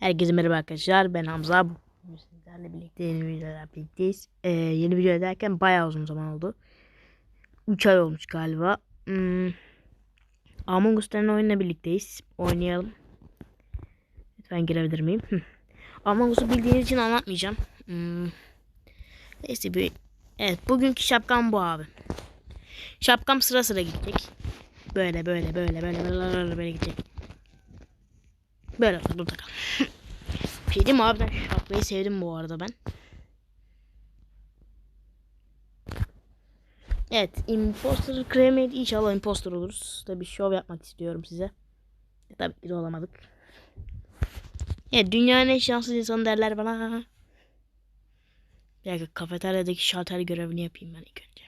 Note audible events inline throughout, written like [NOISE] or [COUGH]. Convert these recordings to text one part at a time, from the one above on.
Herkese merhaba arkadaşlar. Ben Hamza. Bugün Sizlerle birlikte yeni videolar birlikteyiz. Ee, yeni video derken bayağı uzun zaman oldu. 3 ay olmuş galiba. Hmm. Among Us denen oyunla birlikteyiz. Oynayalım. Lütfen girebilir miyim? Among Us'u bildiğiniz için anlatmayacağım. Hmm. Neyse bir... Evet bugünkü şapkam bu abi. Şapkam sıra sıra gidecek. Böyle böyle böyle böyle böyle, böyle gidecek. Böyle olsun dur takalım. Bir şey diyeyim mi abi ben şu şapkayı sevdim bu arada ben. Evet imposter cremate inşallah imposter oluruz. Tabi şov yapmak istiyorum size. E, tabii ki de olamadık. Evet dünyanın en şanssız insanı derler bana. Bir dakika kafeteryadaki şalter görevini yapayım ben ilk önce.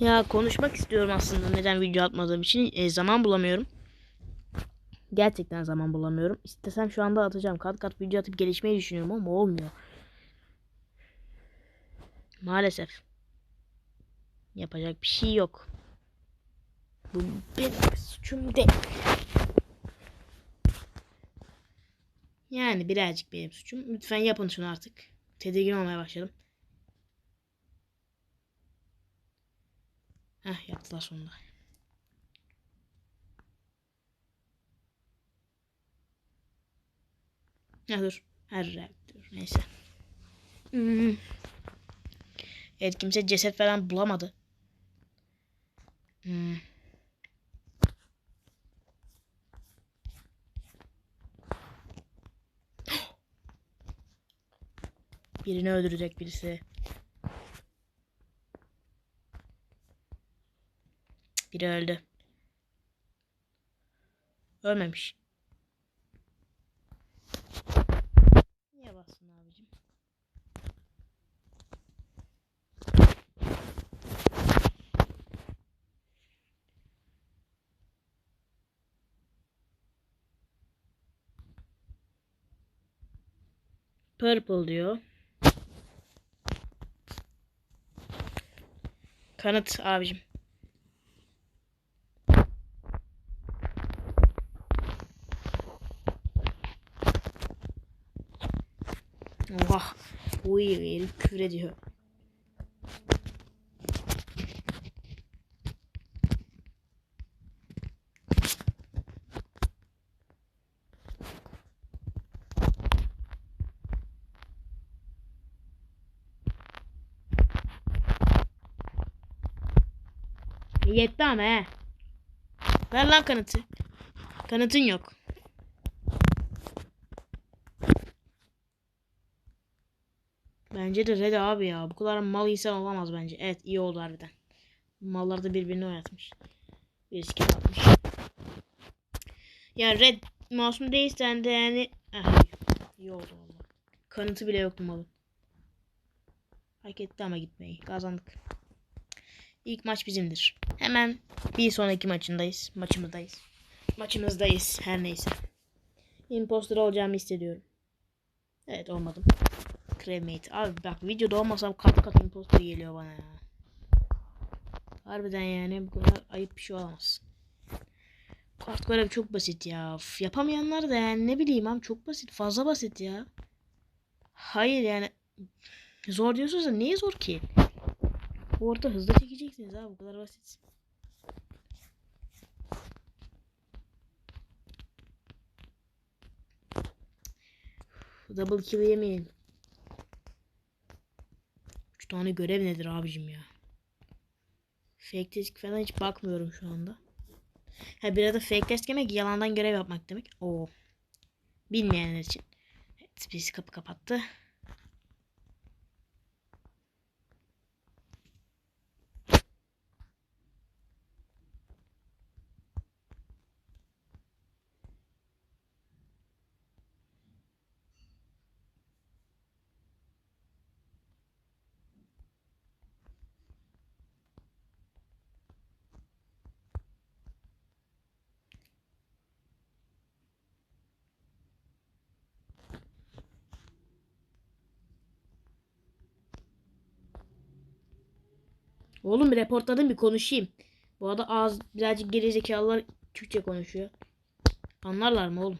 Ya konuşmak istiyorum aslında neden video atmadığım için E, zaman bulamıyorum. Gerçekten zaman bulamıyorum. İstesem şu anda atacağım. Kat kat video atıp gelişmeyi düşünüyorum ama olmuyor. Maalesef. Yapacak bir şey yok. Bu benim suçum değil. Yani birazcık benim suçum. Lütfen yapın şunu artık. Tedirgin olmaya başladım. Heh yaptılar sonunda. Ya dur. Her dur. Neyse. Hmm. Evet kimse ceset falan bulamadı. Hmm. [GASPS] Birini öldürecek birisi. Biri öldü. Ölmemiş. Niye bastın abicim? Purple diyor. Kanıt abicim. Oha. Uy herif küfür ediyor. Yetti ama he. Ver lan kanıtı. Kanıtın yok. Bence de Red abi ya. Bu kadar mal insan olamaz bence. Evet iyi oldu harbiden. Mallar da birbirini oynatmış. Bir skin atmış. Ya Red masum değilsen de yani... Ah, iyi oldu valla. Kanıtı bile yoktu malın. Hak etti ama gitmeyi. Kazandık. İlk maç bizimdir. Hemen bir sonraki maçındayız. Maçımızdayız. Maçımızdayız. Her neyse. Imposter olacağımı hissediyorum. Evet olmadım. Cremate. Abi bak videoda olmasam kat kat imposter geliyor bana ya. Harbiden yani bu kadar ayıp bir şey olamaz. Kart görev çok basit ya. Üf, yapamayanlar da yani ne bileyim abi çok basit. Fazla basit ya. Hayır yani zor diyorsunuz da niye zor ki? Orada hızlı çekeceksiniz abi bu kadar basit. Double kill yemeyin. 3 tane görev nedir abicim ya? Fake test falan hiç bakmıyorum şu anda. Ha bir arada fake test demek yalandan görev yapmak demek. Oo. Bilmeyenler için. Evet birisi kapı kapattı. Oğlum reportladım bir konuşayım. Bu arada ağız birazcık gerizekalılar Türkçe konuşuyor. Anlarlar mı oğlum?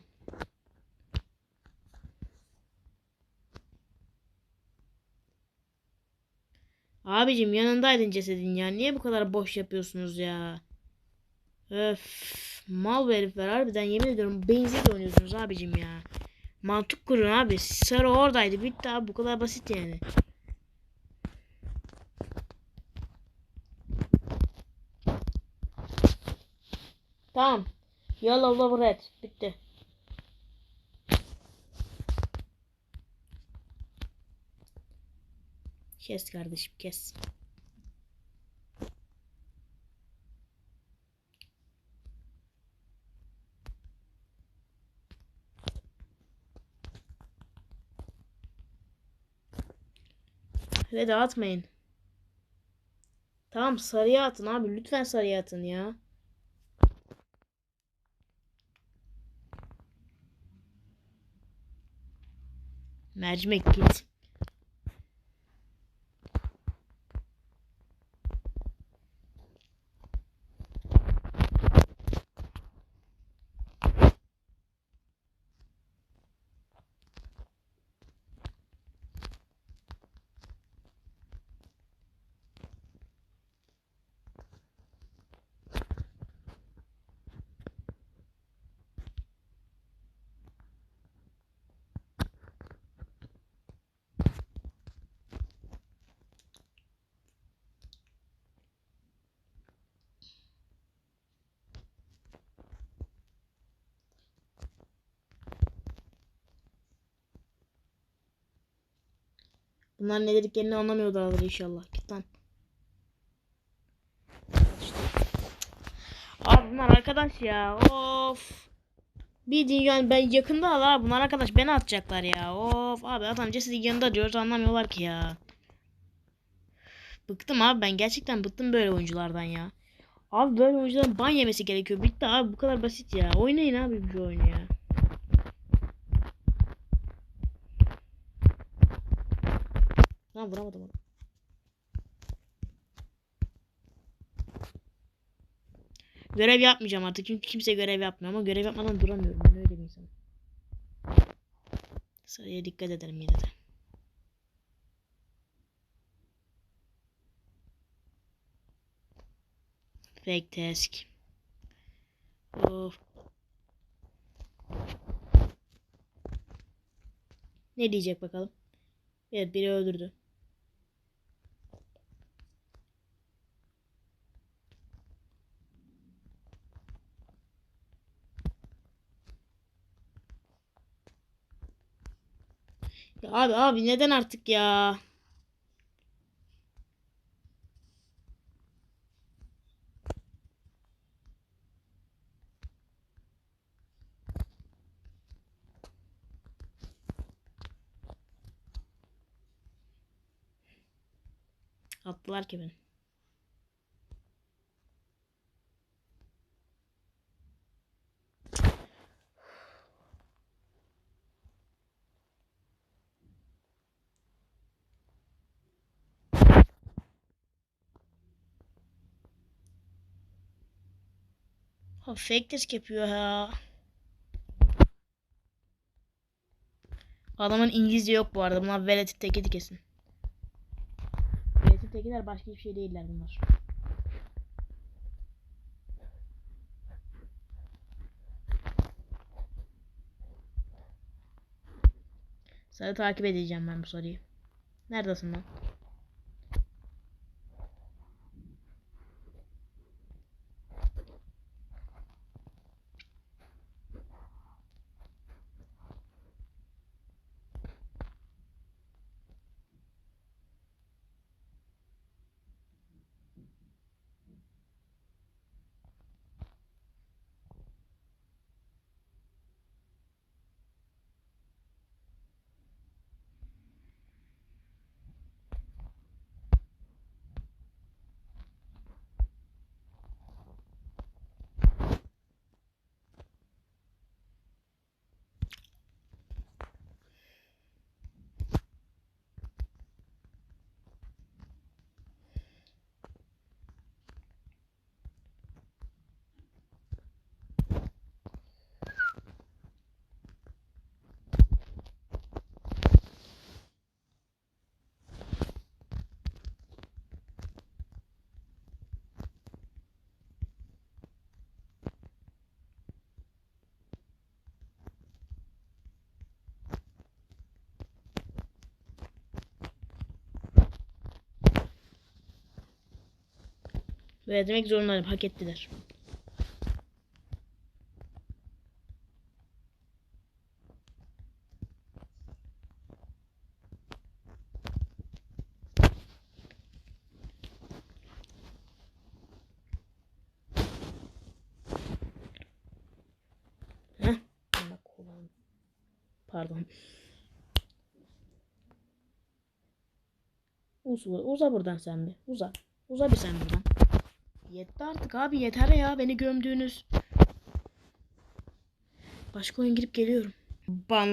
Abicim yanındaydın cesedin ya. Niye bu kadar boş yapıyorsunuz ya? Öf. Mal bu herifler harbiden yemin ediyorum benzin oynuyorsunuz abicim ya. Mantık kurun abi. Sarı oradaydı. Bitti abi. Bu kadar basit yani. Tamam. Yellow love red. Bitti. Kes kardeşim kes. Ve dağıtmayın. Tamam sarıya atın abi. Lütfen sarıya atın ya. Mercimek git. Bunlar ne dediklerini anlamıyorlardır inşallah. Git lan. Abi bunlar arkadaş ya. Of. Bir yani ben yakında al. Bunlar arkadaş beni atacaklar ya. Of abi adam cesedin yanında diyoruz anlamıyorlar ki ya. Bıktım abi ben gerçekten bıktım böyle oyunculardan ya. Abi böyle oyuncuların ban yemesi gerekiyor. Bitti abi bu kadar basit ya. Oynayın abi bu oyunu ya. Lan vuramadım onu. Görev yapmayacağım artık çünkü kimse görev yapmıyor ama görev yapmadan duramıyorum ben öyle bir insanım. Sarıya dikkat ederim yine de. Fake task. Of. Ne diyecek bakalım? Evet biri öldürdü. Abi abi neden artık ya? Attılar ki beni. Ha, fake disk yapıyor ya. Adamın İngilizce yok bu arada. Bunlar velet teki kesin. Velet tekiler başka hiçbir şey değiller bunlar. Sarı takip edeceğim ben bu soruyu. Neredesin lan? Böyle demek zorundayım. Hak ettiler. Pardon. Uza, uza buradan sen bir. Uza. Uza bir sen buradan. Yetti artık abi yeter ya beni gömdüğünüz. Başka oyun girip geliyorum. Ban